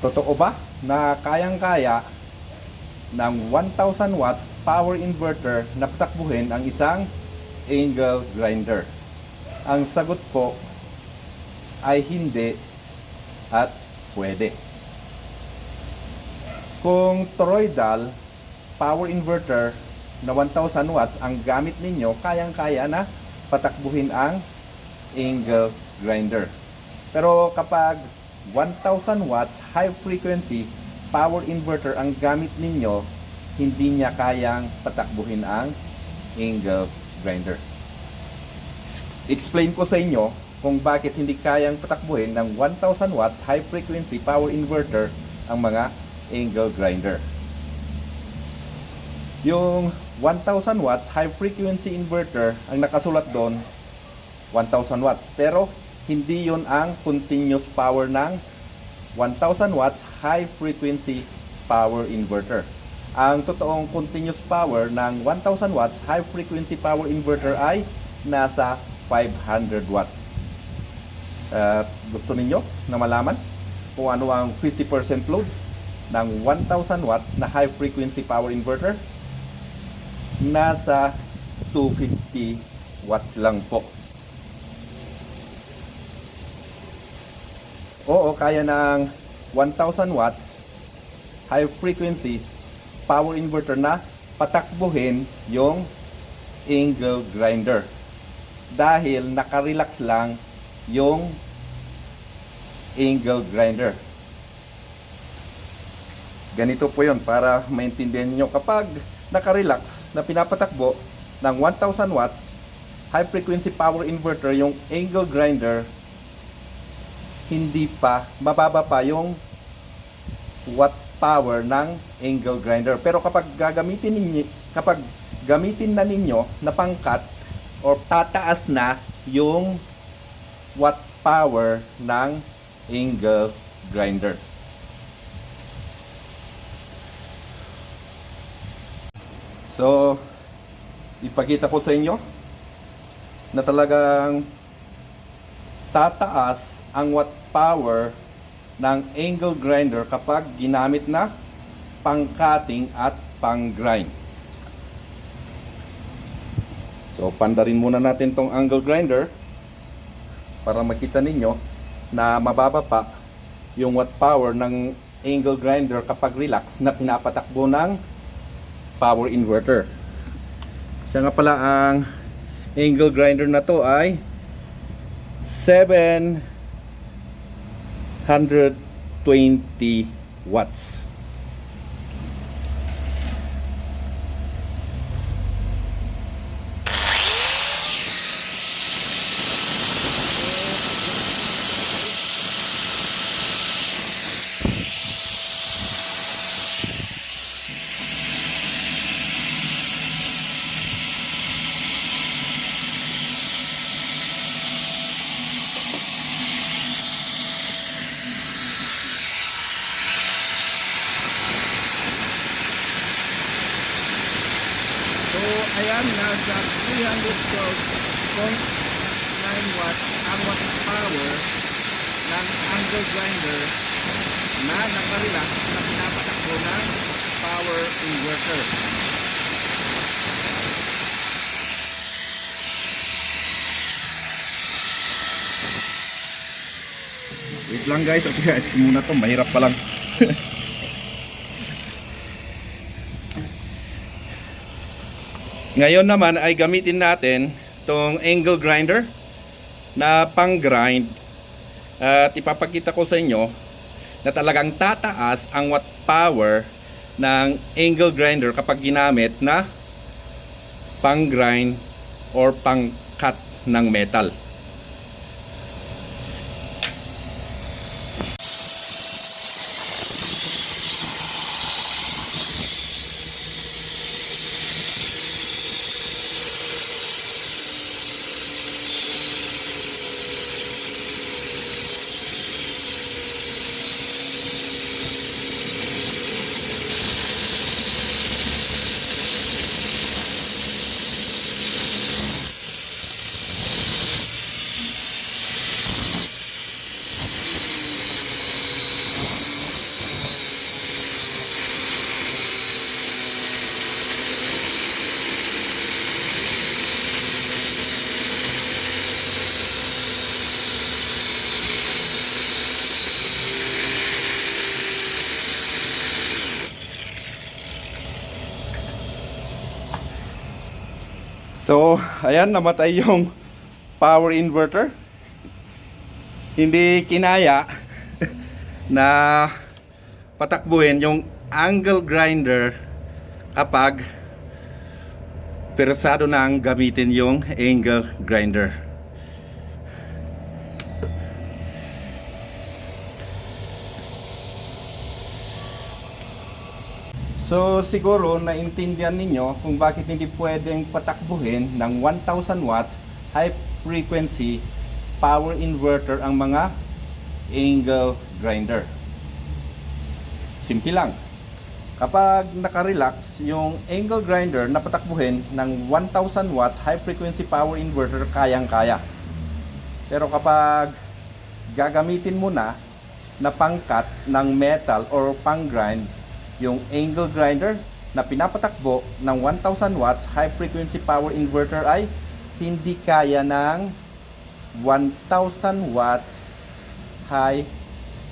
Totoo ba na kayang-kaya ng 1000 watts power inverter na patakbuhin ang isang angle grinder? Ang sagot po ay hindi at pwede. Kung toroidal power inverter na 1000 watts ang gamit ninyo, kayang-kaya na patakbuhin ang angle grinder. Pero kapag 1000 watts high frequency power inverter ang gamit ninyo, hindi niya kayang patakbuhin ang angle grinder. Explain ko sa inyo kung bakit hindi kayang patakbuhin ng 1000 watts high frequency power inverter ang mga angle grinder. Yung 1000 watts high frequency inverter ang nakasulat doon 1000 watts pero hindi yon ang continuous power ng 1000 watts high frequency power inverter. Ang totoong continuous power ng 1000 watts high frequency power inverter ay nasa 500 watts. At gusto ninyo na malaman kung ano ang 50% load ng 1000 watts na high frequency power inverter? Nasa 250 watts lang po. Oo, kaya ng 1000 watts high frequency power inverter na patakbuhin yung angle grinder. Dahil nakarelax lang yung angle grinder. Ganito po yon para maintindihan nyo kapag nakarelax na pinapatakbo ng 1000 watts high frequency power inverter yung angle grinder hindi pa mababa pa yung watt power ng angle grinder. Pero kapag gagamitin ninyo, kapag gamitin na ninyo na pangkat or tataas na yung watt power ng angle grinder. So, ipakita ko sa inyo na talagang tataas ang watt power ng angle grinder kapag ginamit na pang-cutting at pang-grind. So, pandarin muna natin tong angle grinder para makita ninyo na mababa pa yung watt power ng angle grinder kapag relax na pinapatakbo ng power inverter. Siya nga pala ang angle grinder na to ay 7 120 watts. Nasa 312.9 watts ang watt power ng angle grinder na nakarelax na pinapatakbo ng power inverter. Wait lang guys, at guys, muna to, mahirap pa lang. Ngayon naman ay gamitin natin tong angle grinder na pang grind at ipapakita ko sa inyo na talagang tataas ang watt power ng angle grinder kapag ginamit na pang grind or pang cut ng metal. So, ayan, namatay yung power inverter. Hindi kinaya na patakbuhin yung angle grinder kapag persado nang gamitin yung angle grinder. So siguro naintindihan ninyo kung bakit hindi pwedeng patakbuhin ng 1000 watts high frequency power inverter ang mga angle grinder. Simple lang. Kapag naka-relax yung angle grinder na patakbuhin ng 1000 watts high frequency power inverter kayang-kaya. Pero kapag gagamitin mo na na pangkat ng metal or pang grind yung angle grinder na pinapatakbo ng 1000 watts high frequency power inverter ay hindi kaya ng 1000 watts high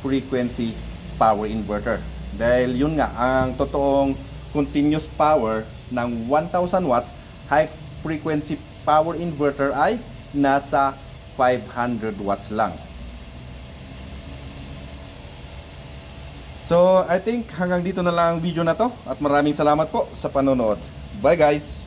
frequency power inverter. Dahil yun nga, ang totoong continuous power ng 1000 watts high frequency power inverter ay nasa 500 watts lang. So, I think hanggang dito na lang ang video na to at maraming salamat po sa panonood. Bye guys!